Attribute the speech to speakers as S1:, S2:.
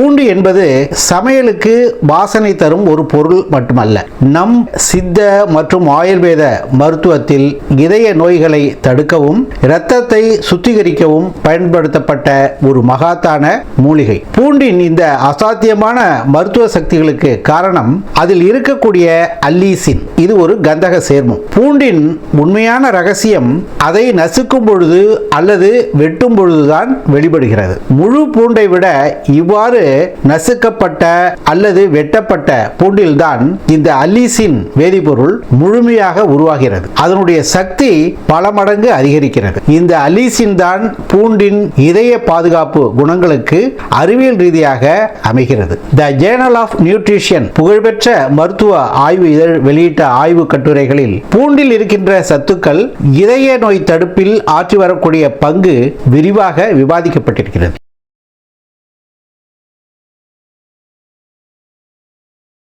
S1: பூண்டு என்பது சமையலுக்கு வாசனை தரும் ஒரு பொருள் மட்டுமல்ல. நம் சித்த மற்றும் ஆயுர்வேத மருத்துவத்தில் இதய நோய்களை தடுக்கவும் இரத்தத்தை சுத்திகரிக்கவும் பயன்படுத்தப்பட்ட ஒரு மகாத்தான மூலிகை. பூண்டின் இந்த அசாத்தியமான மருத்துவ சக்திகளுக்கு காரணம் அதில் இருக்கக்கூடிய அல்லீசின். இது ஒரு கந்தக சேர்மம். பூண்டின் உண்மையான ரகசியம் அதை நசுக்கும் பொழுது அல்லது வெட்டும் பொழுதுதான் வெளிப்படுகிறது. முழு பூண்டை விட இவ்வாறு நசுக்கப்பட்ட அல்லது வெட்டப்பட்ட பூண்டில்தான் இந்த அல்லீசின் வேதிப்பொருள் முழுமையாக உருவாகிறது. அதனுடைய சக்தி பல மடங்கு அதிகரிக்கிறது. இந்த அலீசின் தான் பூண்டின் இதய பாதுகாப்பு குணங்களுக்கு அறிவியல் ரீதியாக அமைகிறது. த ஜேர்னல் ஆஃப் நியூட்ரிஷன் புகழ்பெற்ற மருத்துவ ஆய்வு இதழ் வெளியிட்ட ஆய்வு கட்டுரைகளில் பூண்டில் இருக்கின்ற சத்துக்கள் இதய நோய் தடுப்பில் ஆற்றி வரக்கூடிய பங்கு விரிவாக விவாதிக்கப்பட்டிருக்கிறது.